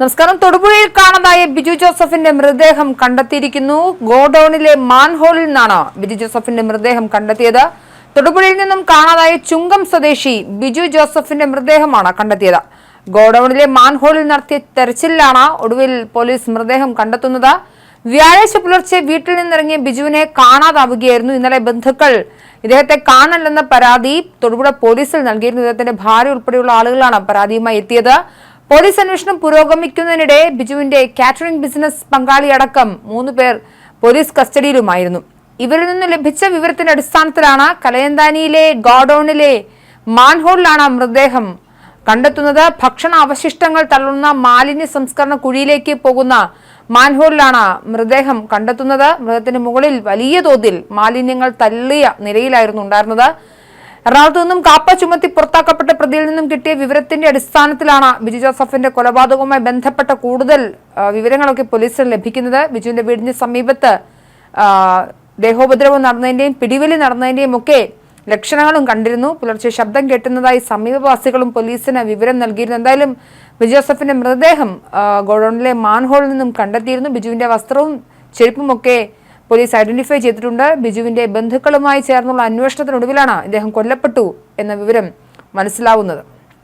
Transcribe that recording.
നമസ്കാരം. തൊടുപുഴയിൽ കാണാതായ ബിജു ജോസഫിന്റെ മൃതദേഹം കണ്ടെത്തിയിരിക്കുന്നു. ഗോഡൌണിലെ മാൻഹോളിൽ നിന്നാണ് ബിജു ജോസഫിന്റെ മൃതദേഹം കണ്ടെത്തിയത്. തൊടുപുഴയിൽ നിന്നും കാണാതായ ചുങ്കം സ്വദേശി ബിജു ജോസഫിന്റെ മൃതദേഹമാണ് കണ്ടെത്തിയത്. ഗോഡൌണിലെ മാൻഹോളിൽ നടത്തിയ തെരച്ചിലാണ് ഒടുവിൽ പോലീസ് മൃതദേഹം കണ്ടെത്തുന്നത്. വ്യാഴാഴ്ച പുലർച്ചെ വീട്ടിൽ നിന്നിറങ്ങിയ ബിജുവിനെ കാണാതാവുകയായിരുന്നു ഇന്നലെ ബന്ധുക്കൾ. ഇദ്ദേഹത്തെ കാണല്ലെന്ന പരാതി തൊടുപുഴ പോലീസിൽ നൽകിയിരുന്നു. ഇദ്ദേഹത്തിന്റെ ഭാര്യ ഉൾപ്പെടെയുള്ള ആളുകളാണ് പരാതിയുമായി എത്തിയത്. പോലീസ് അന്വേഷണം പുരോഗമിക്കുന്നതിനിടെ ബിജുവിന്റെ കാറ്ററിംഗ് ബിസിനസ് പങ്കാളിയടക്കം മൂന്ന് പേർ പോലീസ് കസ്റ്റഡിയിലുമായിരുന്നു. ഇവരിൽ നിന്ന് ലഭിച്ച വിവരത്തിന്റെ അടിസ്ഥാനത്തിലാണ് കലയന്താനിയിലെ ഗോഡൌണിലെ മാൻഹോളിലാണ് മൃതദേഹം കണ്ടെത്തുന്നത്. ഭക്ഷണ അവശിഷ്ടങ്ങൾ തള്ളുന്ന മാലിന്യ സംസ്കരണ കുഴിയിലേക്ക് പോകുന്ന മാൻഹോളിലാണ് മൃതദേഹം കണ്ടെത്തുന്നത്. മൃതത്തിന് മുകളിൽ വലിയ തോതിൽ മാലിന്യങ്ങൾ തള്ളിയ നിലയിലായിരുന്നു ഉണ്ടായിരുന്നത്. എറണാകുളത്തു നിന്നും കാപ്പ ചുമത്തി പുറത്താക്കപ്പെട്ട പ്രതിയിൽ നിന്നും കിട്ടിയ വിവരത്തിന്റെ അടിസ്ഥാനത്തിലാണ് ബിജു ജോസഫിന്റെ കൊലപാതകവുമായി ബന്ധപ്പെട്ട കൂടുതൽ വിവരങ്ങളൊക്കെ പോലീസിന് ലഭിക്കുന്നത്. ബിജുവിന്റെ വീടിന് സമീപത്ത് ദേഹോപദ്രവം നടന്നതിന്റെയും പിടിവലി നടന്നതിന്റെയും ഒക്കെ ലക്ഷണങ്ങളും കണ്ടിരുന്നു. പുലർച്ചെ ശബ്ദം കേട്ടുന്നതായി സമീപവാസികളും പോലീസിന് വിവരം നൽകിയിരുന്നു. എന്തായാലും ബിജു ജോസഫിന്റെ മൃതദേഹം ഗോഡൌണിലെ മാൻഹോളിൽ നിന്നും കണ്ടെത്തിയിരുന്നു. ബിജുവിന്റെ വസ്ത്രവും ചെരുപ്പുമൊക്കെ പോലീസ് ഐഡന്റിഫൈ ചെയ്തിട്ടുണ്ട്. ബിജുവിന്റെ ബന്ധുക്കളുമായി ചേർന്നുള്ള അന്വേഷണത്തിനൊടുവിലാണ് ഇദ്ദേഹം കൊല്ലപ്പെട്ടു എന്ന വിവരം മനസ്സിലാവുന്നത്.